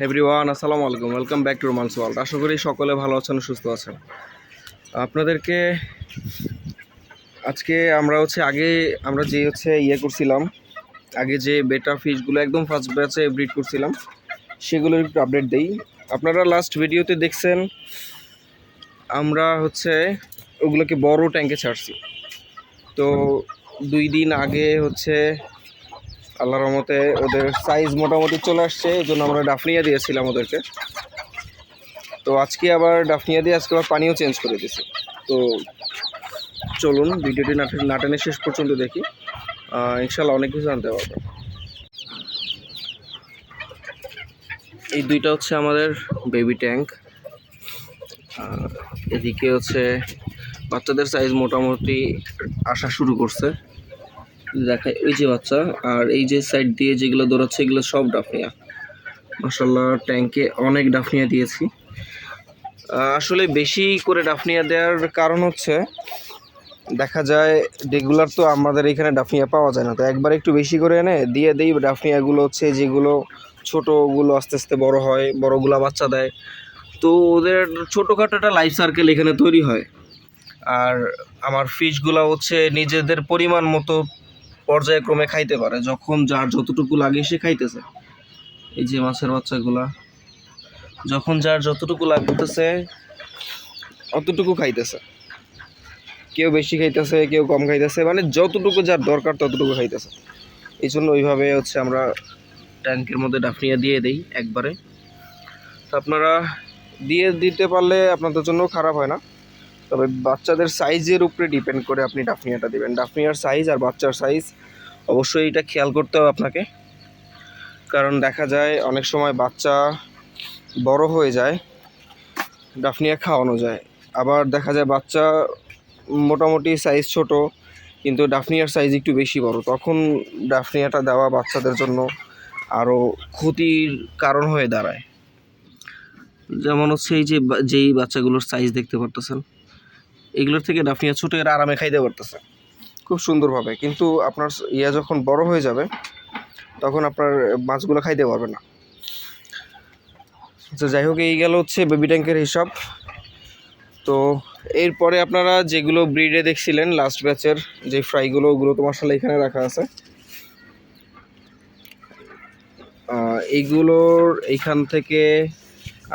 Everyone, আসসালামু আলাইকুম। Welcome back to romance world আশা করি সকলে ভালো আছেন, সুস্থ আছেন। আপনাদেরকে আজকে আমরা হচ্ছে আগে আমরা যে হচ্ছে ইয়ে করছিলাম, আগে যে বেটা ফিশগুলো একদম ফার্স্ট ব্যাচে ব্রিড করছিলাম, সেগুলোর একটু আপডেট দেই। আপনারা লাস্ট ভিডিওতে দেখছেন, আমরা হচ্ছে ওগুলোকে বড় ট্যাঙ্কে ছাড়ছি। তো দুই দিন আগে হচ্ছে আল্লাহর রহমতে ওদের সাইজ মোটামুটি চলে আসছে, এই জন্য আমরা ডাফনিয়া দিয়েছিলাম ওদেরকে। তো আজকে আবার ডাফনিয়া দিয়ে আজকে আবার পানিও চেঞ্জ করে দিয়েছি। তো চলুন, ভিডিওটি নাটে- নাটানের শেষ পর্যন্ত দেখি। ইনশাল্লাহ অনেক কিছু জানতে পারবেন এই দুইটা হচ্ছে আমাদের বেবি ট্যাঙ্ক এদিকে হচ্ছে বাচ্চাদের সাইজ মোটামুটি আসা শুরু করছে। দেখায় ওই যে বাচ্চা, আর এই যে সাইড দিয়ে যেগুলো দৌড়াচ্ছে, এগুলো সব ডাফনিয়া। মাসাল্লাহ ট্যাঙ্কে অনেক ডাফনিয়া দিয়েছি। আসলে বেশি করে ডাফনিয়া দেওয়ার কারণ হচ্ছে, দেখা যায় রেগুলার তো আমাদের এখানে ডাফনিয়া পাওয়া যায় না। তো একবার একটু বেশি করে এনে দিয়ে দিই ডাফনিয়াগুলো হচ্ছে যেগুলো ছোটোগুলো আস্তে আস্তে বড় হয়, বড়গুলা বাচ্চা দেয়। তো ওদের ছোটোখাটো একটা লাইফ সার্কেল এখানে তৈরি হয়। আর আমার ফিশগুলো হচ্ছে নিজেদের পরিমাণ মতো পর্যায়ক্রমে খাইতে পারে, যখন যার যতটুকু লাগে সে খাইতেছে। এই যে মাছের বাচ্চাগুলা, যখন যার যতটুকু লাগতেছে, অতটুকু খাইতেছে। কেউ বেশি খাইতেছে, কেউ কম খাইতেছে মানে যতটুকু যার দরকার ততটুকু খাইতেছে। এই জন্য ওইভাবে হচ্ছে আমরা ট্যাঙ্কের মধ্যে ডাফনিয়া দিয়ে দিই একবারে। তো আপনারা দিয়ে দিতে পারলে আপনাদের জন্য খারাপ হয় না। তবে বাচ্চাদের সাইজের উপরে ডিপেন্ড করে আপনি ডাফনিয়াটা দেবেন। ডাফনিয়ার সাইজ আর বাচ্চার সাইজ অবশ্যই এটা খেয়াল করতে হবে আপনাকে। কারণ দেখা যায় অনেক সময় বাচ্চা বড় হয়ে যায় ডাফনিয়া খাওয়ানো যায়। আবার দেখা যায় বাচ্চা মোটামুটি সাইজ ছোট, কিন্তু ডাফনিয়ার সাইজ একটু বেশি বড়। তখন ডাফনিয়াটা দেওয়া বাচ্চাদের জন্য আরও ক্ষতির কারণ হয়ে দাঁড়ায়। যেমন হচ্ছে এই যে যেই বাচ্চাগুলোর সাইজ দেখতে পারতেছেন। এগুলোর থেকে ডাফনিয়া ছোটো এরা আরামে খাইতে পারতেছে খুব সুন্দরভাবে। কিন্তু আপনার ইয়া যখন বড় হয়ে যাবে, তখন আপনার মাছগুলো খাইতে পারবে না। তো যাই হোক, এই গেল হচ্ছে বেবি ট্যাঙ্কের হিসাব। তো এরপরে আপনারা যেগুলো ব্রিডে দেখছিলেন লাস্ট ব্যাচের যে ফ্রাইগুলো ওগুলো তো মশলা এখানে রাখা আছে। এইগুলোর এইখান থেকে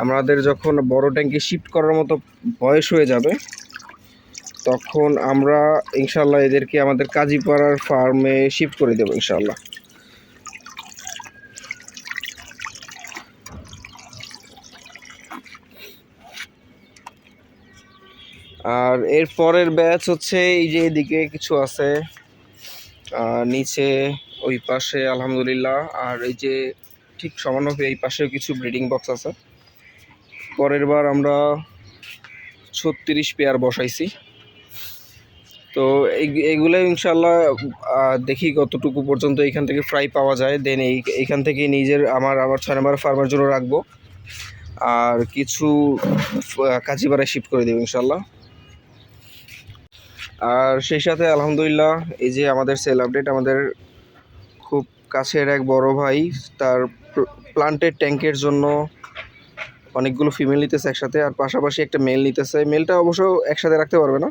আমাদের যখন বড় ট্যাঙ্কে শিফট করার মতো বয়স হয়ে যাবে তখন আমরা ইনশাল্লাহ এদেরকে আমাদের কাজীপাড়ার ফার্মে শিফট করে দেবো ইনশাল্লাহ আর এর পরের ব্যাচ হচ্ছে এই যে এদিকে কিছু আছে। নিচে ওই পাশে, আলহামদুলিল্লাহ। আর এই যে ঠিক সমানভাবে এই পাশেও কিছু ব্রিডিং বক্স আছে। পরের বার আমরা ছত্রিশ পেয়ার বসাইছি। তো এইগুলো ইনশাল্লাহ দেখি কতটুকু পর্যন্ত এখান থেকে ফ্রাই পাওয়া যায়। দেন এই এইখান থেকে নিজের, আমার, আবার ছয় নম্বর ফার্মের জন্য রাখব। আর কিছু কাজীপাড়ায় শিফট করে দেবো ইনশাল্লাহ আর সেই সাথে আলহামদুলিল্লাহ, এই যে আমাদের সেল আপডেট আমাদের খুব কাছের এক বড় ভাই, তার প্লান্টের ট্যাঙ্কের জন্য অনেকগুলো ফিমেল নিতেছে একসাথে, আর পাশাপাশি একটা মেল নিতেছে। মেলটা অবশ্য একসাথে রাখতে পারবে না।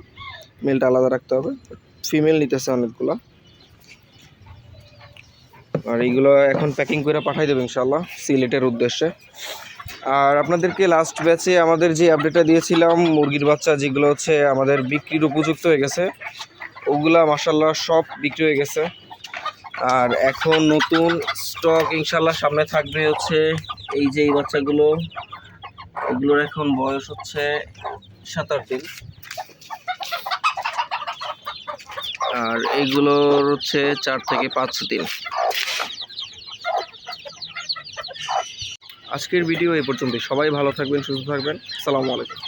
মেলটা আলাদা রাখতে হবে। ফিমেল নিতেছে অনেকগুলো। আর এইগুলো এখন প্যাকিং করে পাঠাই দেবো ইনশাল্লাহ সিলেটের উদ্দেশ্যে। আর আপনাদেরকে লাস্ট ব্যাচে আমাদের যে আপডেটটা দিয়েছিলাম, মুরগির বাচ্চা যেগুলো হচ্ছে আমাদের বিক্রির উপযুক্ত হয়ে গেছে, ওগুলা মাসাল্লাহ সব বিক্রি হয়ে গেছে। আর এখন নতুন স্টক ইনশাল্লাহ সামনে থাকবে হচ্ছে এই যে এই বাচ্চাগুলো, এগুলোর এখন বয়স হচ্ছে সাত আট দিন। আর এইগুলোর হচ্ছে চার থেকে পাঁচ দিন। আজকের ভিডিও এই পর্যন্ত সবাই ভালো থাকবেন, সুস্থ থাকবেন। সালামু আলাইকুম।